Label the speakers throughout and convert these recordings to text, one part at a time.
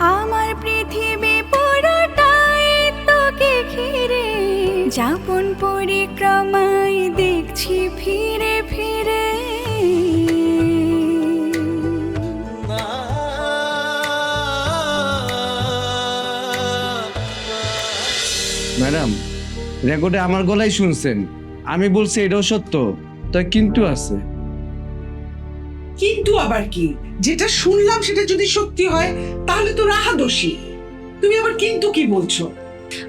Speaker 1: আমার পৃথিবী পুরোটাই তোকে ঘিরে। যাপন পরিক্রমায় দেখছি ফিরে ফিরে।
Speaker 2: ম্যাডাম, রেকর্ডে আমার গলাই শুনছেন। আমি বলছি এটাও সত্য, তাই কিন্তু আছে।
Speaker 3: আবার কি? যেটা শুনলাম সেটা যদি সত্যি হয় তাহলে তো রাহা দোষী। তুমি আবার কিন্তু কি বলছো?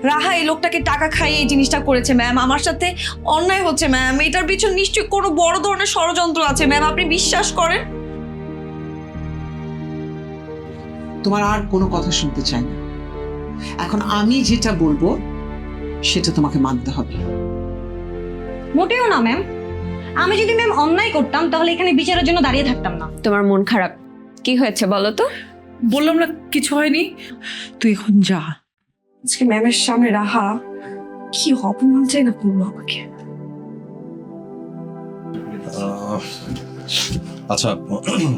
Speaker 4: রাহা এই লোকটাকে টাকা খাইয়ে এই জিনিসটা করেছে ম্যাম আমার সাথে অন্যায় হচ্ছে ম্যাম এটার পিছনে নিশ্চয়ই কোনো বড় ধরনের ষড়যন্ত্র আছে ম্যাম আপনি বিশ্বাস করেন?
Speaker 3: তোমার আর কোনো কথা শুনতে চাই না। এখন আমি যেটা বলব সেটা তোমাকে মানতে হবে।
Speaker 5: মোটেও না ম্যাম আমি যদি ম্যাম অন্যায় করতাম তাহলে এখানে বিচারের জন্য দাঁড়িয়ে থাকতাম না।
Speaker 4: তোমার মন খারাপ। কি হয়েছে বলো তো?
Speaker 6: বললাম না কিছু হয়নি। তুই এখন যা।
Speaker 4: আজকে ম্যামের সামনে রাহা কি অপমান চাই না করব আমাকে?
Speaker 7: আচ্ছা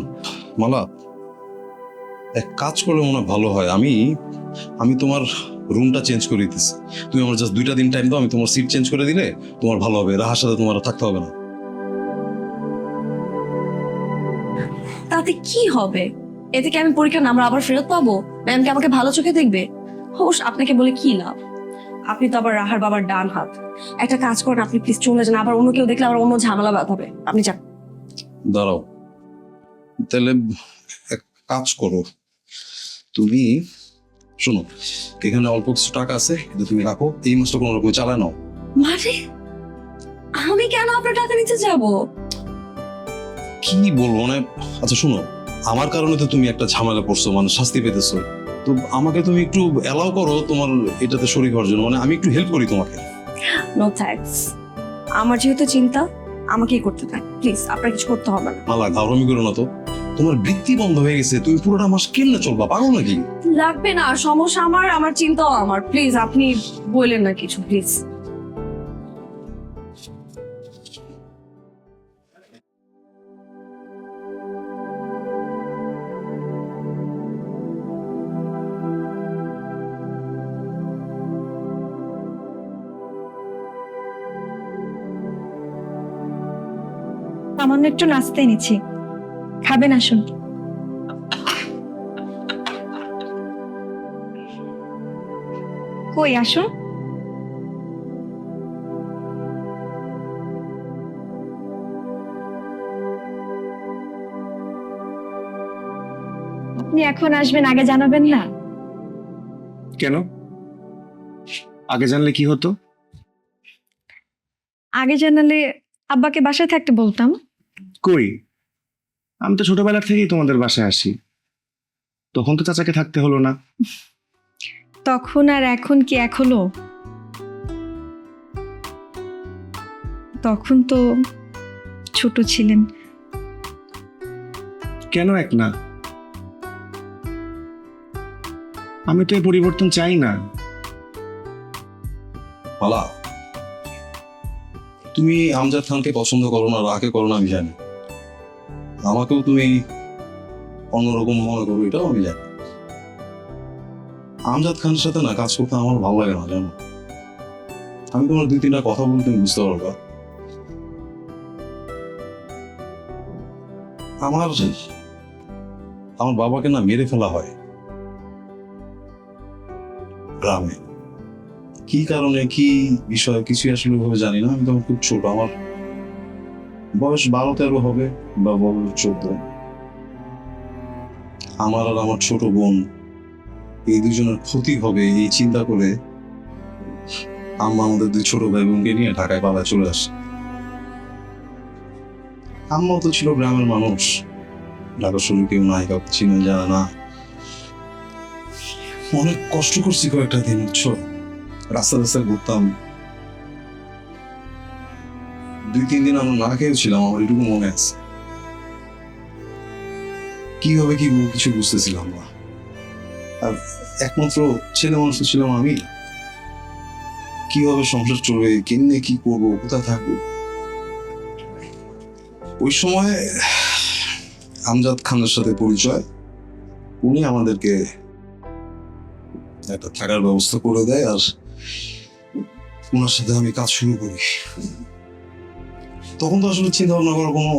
Speaker 7: মালা এক কাজ করলে মনে ভালো হয়। আমি আমি তোমার রুমটা চেঞ্জ করে দিতেছি। তুমি আমার জাস্ট দুইটা দিন টাইম দাও আমি তোমার সিট চেঞ্জ করে দিলে তোমার ভালো হবে। রাহার সাথে তোমার থাকতে হবে না।
Speaker 4: কি হবে? এতে কি আমি পরীক্ষার নাম্বার আবার ফেরত পাবো? ম্যাম কি আমাকে ভালো চোখে দেখবে? হোস আপনাকে বলে কি লাভ? আপনি তো আবার রাহার বাবার ডান হাত। একটা কাজ করেন আপনি প্লিজ চলে যান। আবার অন্য কেউ দেখলে আবার অন্য ঝামেলা হবে আপনি যান।
Speaker 7: দাঁড়াও। তাহলে এক কাজ করো। তুমি শোনো এখানে অল্প কিছু টাকা আছে কিন্তু তুমি রাখো। এই মাসটা কোনো রকম চালায় নাও।
Speaker 4: মানে? আমি কেন আপনার টাকা নিতে যাব?
Speaker 7: কি বলব? মানে আচ্ছা শোনো আমার কারণে তো তুমি একটা ঝামেলা পড়ছো মানে শাস্তি পেতেছো। তো আমাকে তুমি একটু অ্যালাউ করো তোমার এটাতে শরীর হওয়ার জন্য মানে আমি একটু হেল্প করি তোমাকে।
Speaker 4: নো থ্যাঙ্কস আমার যেহেতু চিন্তা আমাকেই করতে থাক প্লিজ আপনার কিছু করতে হবে না।
Speaker 7: মালা ঘাওরামি করো না তো। তোমার বৃত্তি বন্ধ হয়ে গেছে তুমি পুরোটা মাস কেমনে চলবা পাগল নাকি?
Speaker 4: লাগবে না সমস্যা আমার আমার চিন্তাও আমার। প্লিজ আপনি বললেন না কিছু প্লিজ
Speaker 5: সামান্য একটু নাস্তা এনেছি। খাবেন আসুন। কই আসুন। আপনি এখন আসবেন আগে জানাবেন না?
Speaker 2: কেন? আগে জানলে কি হতো?
Speaker 5: আগে জানালে আব্বাকে বাসায় থাকতে বলতাম।
Speaker 2: কই আমি তো ছোটবেলার থেকেই তোমাদের বাসায় আসি। তখন তো চাচাকে থাকতে হলো না।
Speaker 5: তখন আর এখন কি এক হলো? তখন তো ছোট ছিলেন।
Speaker 2: কেন এক না? আমি তো এই পরিবর্তন চাই না।
Speaker 7: তুমি আমজাদ খানকে পছন্দ করো না রাকে করো না আমি জানি। আমাকেও তুমি অন্যরকম মনে করো, এটাও আমি জানি। আমজাদ খানের সাথে না কাজ করতে আমার ভালো লাগে না, জানো? আমি তোমার দুই তিনটা কথা বলতে বুঝতে পারবা। আমার আমার বাবাকে না মেরে ফেলা হয় গ্রামে। কি কারণে, কি বিষয় কিছু আসলে ভাবে জানি না, আমি তখন খুব ছোট, আমার বয়স বারো তেরো হবে বা বয়স চোদ্দ। আমার আর আমার ছোট বোন, এই দুজনের ক্ষতি হবে এই চিন্তা করে আম্মা আমাদের দুই ছোট ভাই বোনকে নিয়ে ঢাকায় পালায় চলে আসে। আম্মাও তো ছিল গ্রামের মানুষ। ঢাকা শুরু কেউ নাই, কাউকে চিনে, জানে না। অনেক কষ্ট করছি কয়েকটা দিন, বুঝছ? রাস্তা রাস্তায় ঘুরতাম। দুই, তিন দিন আমরা না খেয়েছিলাম আমার এটুকু মনে আছে। কি হবে কি কিছু বুঝতেছিলাম না। আর একমাত্র ছেলে মানুষ ছিলাম আমি। কীভাবে সংসার চলবে, কেমনে কি করব, কোথায় থাকব। ওই সময় আমজাদ খানের সাথে পরিচয়। উনি আমাদেরকে একটা থাকার ব্যবস্থা করে দেয় আর ওনার সাথে আমি কাজ শুরু করি। তখন তো আসলে চিন্তা ভাবনা করার কোনো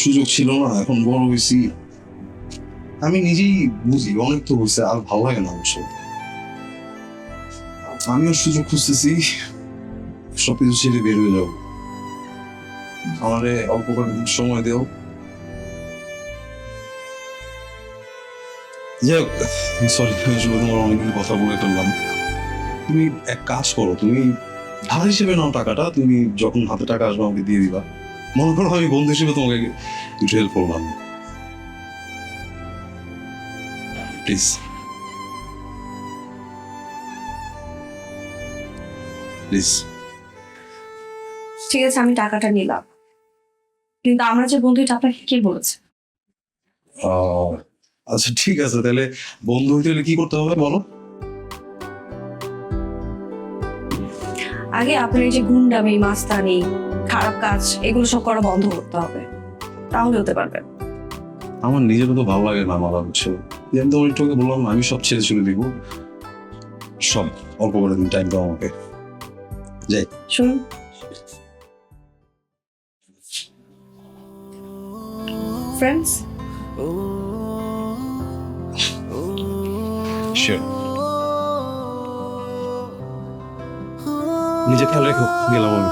Speaker 7: সুযোগ ছিল না। এখন বড় হয়েছি। আমি নিজেই বুঝি, অনেক তো হয়েছে, আর ভালো লাগে না অবশ্য। আমিও সুযোগ খুঁজতেছি, সবকিছু ছেড়ে বের হয়ে যাব। আমারে অল্প সময় দেও। যাই হোক সরি তোমার অনেকগুলো কথা বলে ফেললাম। তুমি এক কাজ করো, তুমি ধার হিসেবে নাও টাকাটা তুমি যখন হাতে টাকা আসবে আমাকে দিয়ে দিবা। মনে করো আমি বন্ধু হিসেবে তোমাকে একটু হেল্প করলাম। প্লিজ প্লিজ
Speaker 8: ঠিক আছে আমি টাকাটা নিলাম। কিন্তু আমরা যে বন্ধু এটা আপনাকে কে বলেছে?
Speaker 7: আচ্ছা ঠিক আছে তাহলে বন্ধু হইতে হলে কি করতে হবে বলো?
Speaker 8: আগে আপনার এই যে গুন্ডামি মাস্তানি খারাপ কাজ এগুলো সব করা বন্ধ করতে হবে। তাহলে হতে পারবে
Speaker 7: আমার নিজেরও তো ভালো লাগে না মারা হচ্ছে আমি তোমার একটু বললাম আমি সব ছেড়ে চলে দিব। সব অল্প করে দিন টাইম দাও আমাকে। যাই।
Speaker 8: শুনুন। ফ্রেন্ডস
Speaker 7: শিওর নিজে খেয়াল রেখো গেলাম আমি।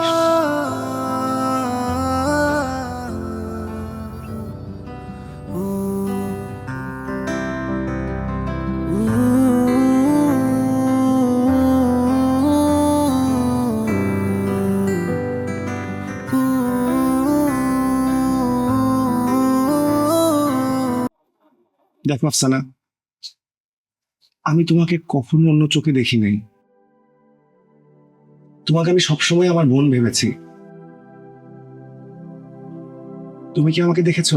Speaker 2: দেখো আফসানা আমি তোমাকে কখনো অন্য চোখে দেখি নাই। তোমাকে আমি সবসময় আমার বোন ভেবেছি। তুমি কি আমাকে দেখেছ?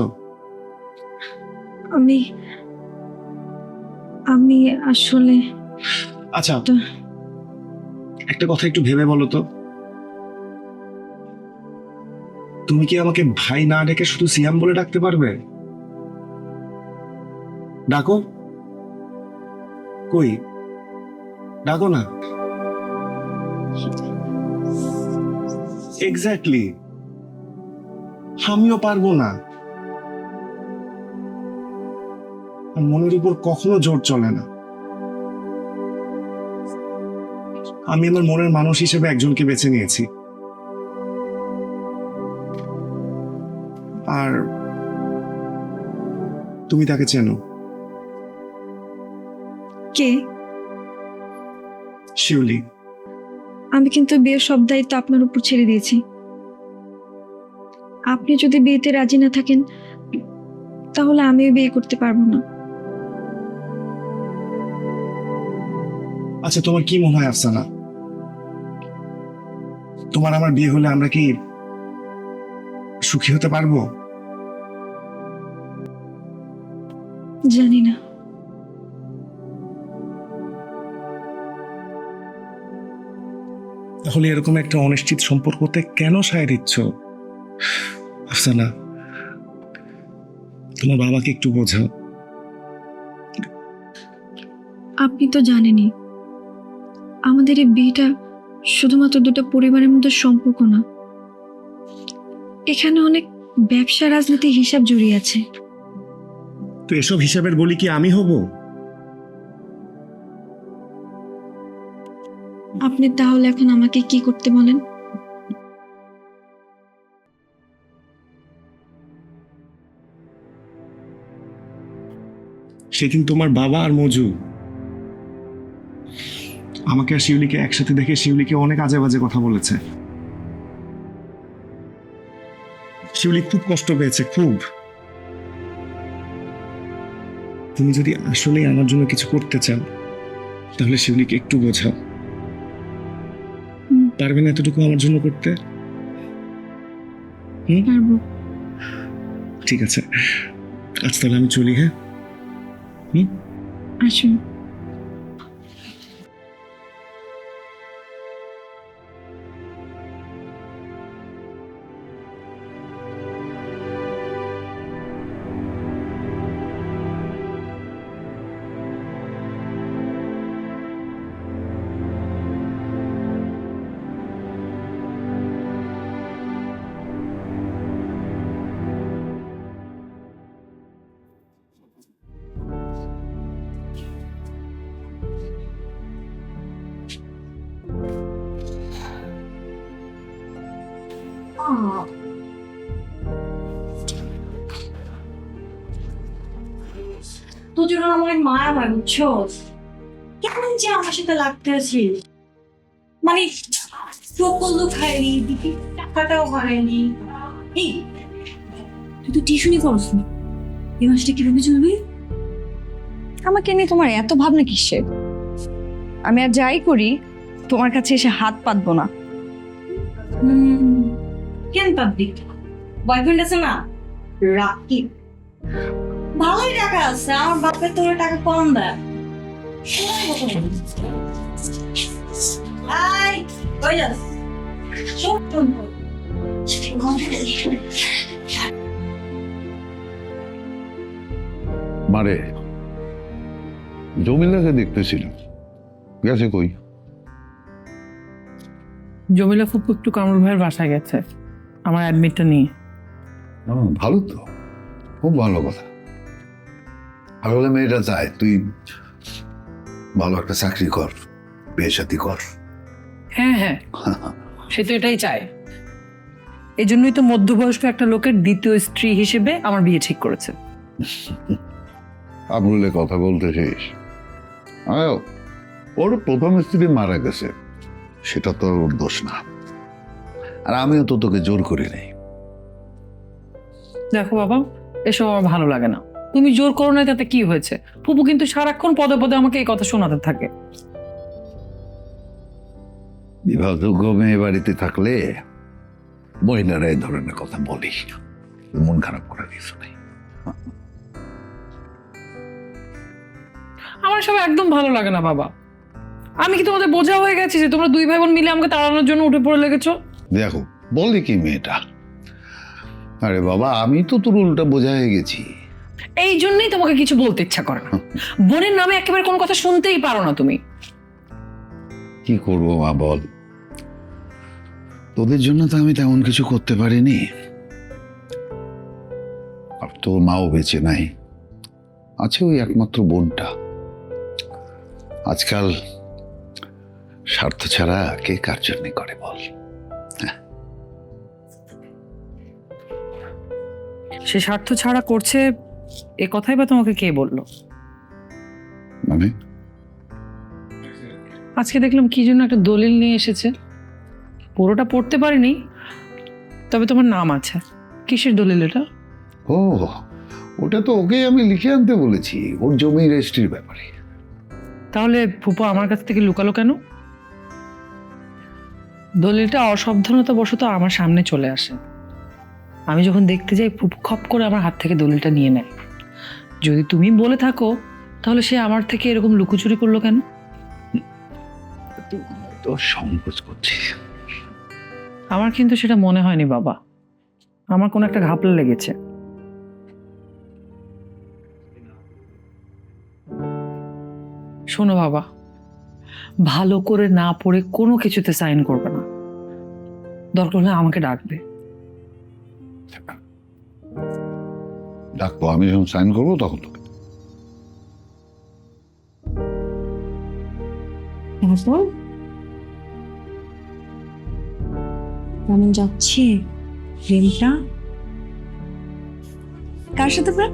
Speaker 5: আমি আমি আসলে
Speaker 2: আচ্ছা একটা কথা একটু ভেবে বলো তো। তুমি কি আমাকে ভাই না ডেকে শুধু সিয়াম বলে ডাকতে পারবে? ডাকো। কই? ডাকো না। এক্স্যাক্টলি আমিও পারব না। আর মনের উপর কখনো জোর চলে না। আমি আমার মনের মানুষ হিসেবে একজনকে বেছে নিয়েছি। আর তুমি তাকে চেনো।
Speaker 5: কে?
Speaker 2: শিউলি।
Speaker 5: আমি কিন্তু বিয়ের সব দায়িত্ব আপনার উপর ছেড়ে দিয়েছি। আপনি যদি বিয়েতে রাজি না থাকেন তাহলে আমিও বিয়ে করতে পারব না।
Speaker 2: আচ্ছা তোমার কি মনে হয় আফসানা? তোমার আমার বিয়ে হলে আমরা কি সুখী হতে পারব?
Speaker 5: জানি না।
Speaker 2: তাহলে এরকম একটা অনিশ্চিত সম্পর্কতে কেন সায় দিচ্ছ? আফসানা তোমার বাবাকে একটু বোঝাও।
Speaker 5: আপনি তো জানেনই আমাদের এই বিয়েটা শুধুমাত্র দুটো পরিবারের মধ্যে সম্পর্ক না। এখানে অনেক ব্যবসা রাজনীতি হিসাব জড়িয়ে আছে।
Speaker 2: তো এসব হিসাবের বলি কি আমি হব?
Speaker 5: আপনি তাহলে এখন আমাকে কি করতে বলেন?
Speaker 2: সেদিন তোমার বাবা আর মজু। আমাকে আর শিউলিকে একসাথে দেখে শিউলিকে অনেক আজে বাজে কথা বলেছে। শিউলি খুব কষ্ট পেয়েছে, খুব।
Speaker 9: তুমি যদি আসলেই আমার জন্য কিছু করতে চাও, তাহলে শিউলিকে একটু বোঝাও।
Speaker 5: হুম।
Speaker 9: পারবে না এতটুকু আমার জন্য করতে?
Speaker 5: পারব।
Speaker 9: ঠিক আছে। আজ তাহলে আমি চলি হ্যাঁ?
Speaker 5: আসুন।
Speaker 8: জন্য আমার মায়া হয় বুঝছ? কেমন যে আমার সাথে লাগতে আছিস মানে চোখ খায়নি দিদি টাকাটাও হয়নি। এই তুই তো টিউশনই করস না। এই মাসটা কীভাবে চলবে?
Speaker 4: আমাকে নিয়ে তোমার এত ভাবনা কিসের? আমি আর যাই করি তোমার কাছে এসে হাত পাতবো না।
Speaker 8: কেন পাবলিক বয়ফ্রেন্ড আছে না? রাকিব। ভালোই টাকা আছে আমার বাপের তোর টাকা কম দেয়। আই কই যাস।
Speaker 10: মারে জমিলাকে দেখতেছিলাম। গেছে কই?
Speaker 6: জমিলা ফুপু একটু কামরুল ভাইয়ের বাসায় গেছে। আমার অ্যাডমিটটা নিয়ে।
Speaker 10: ভালো তো। খুব ভালো কথা। আসলে মেয়েটা চায় তুই ভালো একটা চাকরি কর বিয়ে সাথী কর।
Speaker 6: হ্যাঁ হ্যাঁ। সে তো এটাই চায়। এই জন্যই তো মধ্যবয়স্ক একটা লোকের দ্বিতীয় স্ত্রী হিসেবে আমার বিয়ে ঠিক করেছে।
Speaker 10: আবরুলে কথা বলতে শেষ। আয়, ওর প্রথম স্ত্রী মারা গেছে। সেটা তো ওর দোষ না। আর আমিও তো তোকে জোর করি নাই।
Speaker 6: দেখো বাবা এসব আমার ভালো লাগে না। তুমি জোর করো না তাতে কি হয়েছে? ফুপু কিন্তু সারাক্ষণ পদে পদে আমাকে এই কথা শোনাতে থাকে।
Speaker 10: বিবাহযোগ্য মেয়ে বাড়িতে থাকলে মহিলারা এই ধরনের কথা বলি মন খারাপ কিছু নেই।
Speaker 6: আমার সব একদম ভালো লাগে না বাবা। আমি কি তোমাদের বোঝা হয়ে গেছি যে তোমরা দুই ভাই বোন মিলে আমাকে তাড়ানোর জন্য উঠে পড়ে লেগেছো?
Speaker 10: দেখো বললি কি মেয়েটা? আরে বাবা আমি তো তোর উল্টা বোঝা হয়ে গেছি।
Speaker 6: এই জন্যই তোমাকে কিছু বলতে ইচ্ছা করে না। বোনের নামে একেবারে কোনো কথা শুনতেই পারো না তুমি।
Speaker 10: কি করব মা বল। তোদের জন্য তো আমি তেমন কিছু করতে পারিনি। আর তোর মাও বেঁচে নাই। আছে ওই একমাত্র বোনটা। আজকাল স্বার্থ ছাড়া কে কার জন্য করে বল।
Speaker 6: সে স্বার্থ ছাড়া করছে এ কথাই বা তোমাকে কে বলল?
Speaker 10: মানে?
Speaker 6: আজকে দেখলাম কি জন্য একটা দলিল নিয়ে এসেছে। পুরোটা পড়তে পারিনি তবে তোমার নাম আছে। কিসের দলিল এটা?
Speaker 10: ও ওটা তো ওকে আমি লিখে আনতে বলেছি ওর জমি রেজিস্ট্রির ব্যাপারে।
Speaker 6: তাহলে ফুপু আমার কাছ থেকে লুকালো কেন? দলিলটা অসাবধানতা বশত আমার সামনে চলে আসে। আমি যখন দেখতে যাই ফুপু খপ করে আমার হাত থেকে দলিলটা নিয়ে নেয়। যদি তুমি বলে থাকো তাহলে সে আমার থেকে এরকম লুকোচুরি করল কেন?
Speaker 10: তো সংকোচ করছি
Speaker 6: আমার কিন্তু সেটা মনে হয়নি বাবা। আমার কোনো একটা ঘাপলা লেগেছে। শোনো বাবা ভালো করে না পড়ে কোনো কিছুতে সাইন করবে না। দরকার হলে আমাকে ডাকবে।
Speaker 10: ডাকবো, আমি যখন সাইন করব তখন তোকে।
Speaker 8: কেমন যাচ্ছে
Speaker 4: কার সাথে প্রেম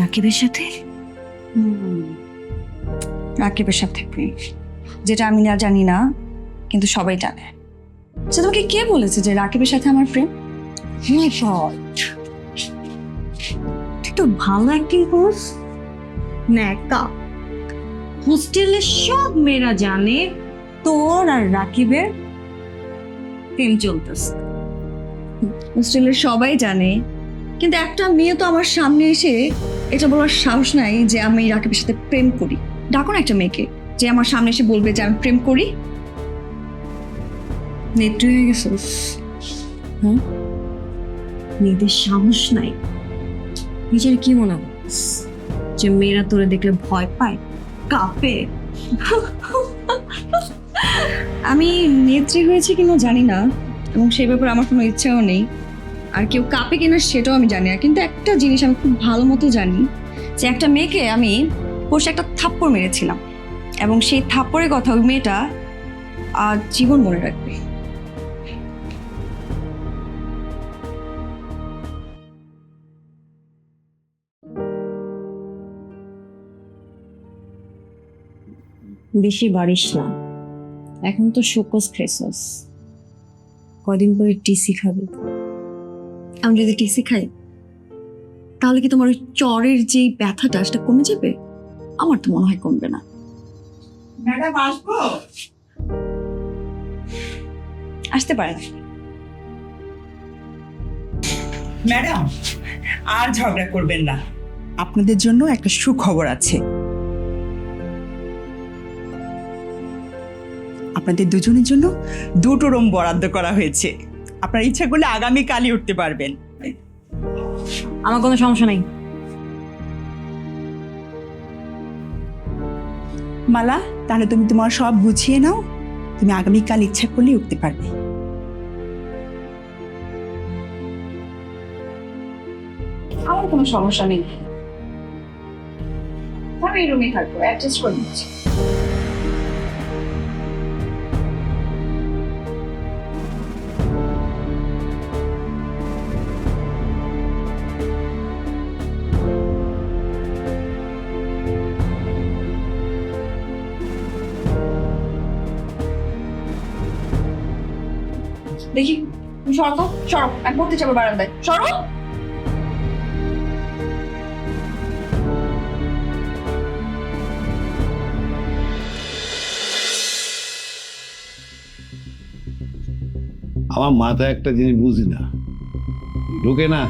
Speaker 4: রাকিবের সাথে? রাকিবের সাথে যেটা আমি না জানি না, কিন্তু সবাই জানে। সে তোমাকে কে বলেছে যে রাকিবের সাথে আমার প্রেম? তো
Speaker 8: ভালো অ্যাক্টিং করস ন্যাকা। হোস্টেলের সব মেয়েরা জানে তোর আর রাকিবের প্রেম চলতেছে।
Speaker 4: হোস্টেলের সবাই জানে, কিন্তু একটা মেয়ে তো আমার সামনে এসে এটা বলার সাহস নাই যে আমি রাকিবের সাথে প্রেম করি। ডাকো না একটা মেয়েকে যে আমার সামনে এসে বলবে যে আমি প্রেম করি। নেত্রী হয়ে গেছিস
Speaker 8: হ্যাঁ? মেয়েদের সাহস নাই। নিজের কি মনে করছিস যে মেয়েরা তোরে দেখলে ভয় পায়, কাঁপে।
Speaker 4: আমি নেত্রী হয়েছে কিনা জানি না, এবং সেই ব্যাপারে আমার কোনো ইচ্ছাও নেই। আর কেউ কাপে কিনা সেটাও আমি জানি না, কিন্তু একটা জিনিস আমি খুব ভালো মতো জানি, যে একটা মেয়েকে আমি পরশু একটা থাপ্পড় মেরেছিলাম, এবং সেই থাপ্পড়ের কথা ওই মেয়েটা আজ জীবন মনে রাখবে।
Speaker 8: বেশি বাড়িস না। এখন তো শোকস খেসস কদিন পরে টিসি খাবে।
Speaker 4: আমি যদি টিসি খাই তাহলে কি তোমার ওই চরের যে ব্যথাটা সেটা কমে যাবে? আমার তো মনে হয় কমবে না।
Speaker 11: ম্যাডাম আসব?
Speaker 4: আসতে পারে
Speaker 3: ম্যাডাম আর ঝগড়া করবেন না। আপনাদের জন্য একটা সুখবর আছে। আপনাদের দুজনের জন্য দুটো রুম বরাদ্দ করা হয়েছে। আপনার ইচ্ছা করলে আগামীকালই উঠতে পারবেন।
Speaker 8: আমার কোনো সমস্যা নেই।
Speaker 3: মালা তাহলে তুমি তোমার সব গুছিয়ে নাও। তুমি আগামীকাল ইচ্ছা করলে উঠতে পারবে।
Speaker 4: আমার কোনো সমস্যা নেই। আমি এই রুমে থাকব অ্যাডজাস্ট করে নিচ্ছি। সরো তো এক পড়তে যাব বারান্দায়। সরো!
Speaker 12: আমার মাথায় একটা জিনিস বুঝি না। ঢুকে না।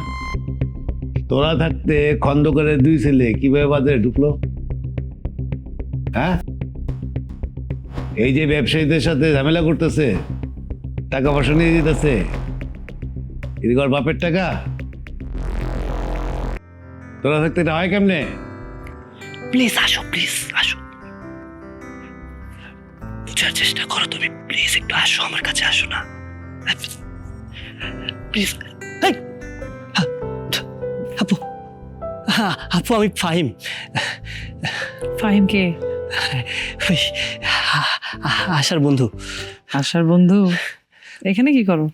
Speaker 12: তোরা থাকতে খন্দ করে দুই ছেলে কীভাবে বাজারে ঢুকলো? হ্যাঁ? এই যে ব্যবসায়ীদের সাথে ঝামেলা করতেছে, টাকা পয়সা নিয়ে যেতেছে। এদিকে ওর বাপের টাকা? তোরা থাকতে এটা হয় কেমনে?
Speaker 13: প্লিজ আসো প্লিজ আসো। বুঝার চেষ্টা করো তুমি প্লিজ একটু আসো আমার কাছে আসো না। প্লিজ আপু আপু আমি ফাহিম। আ- আ- আশার বন্ধু।
Speaker 6: আশার বন্ধু? এখানে কি করো?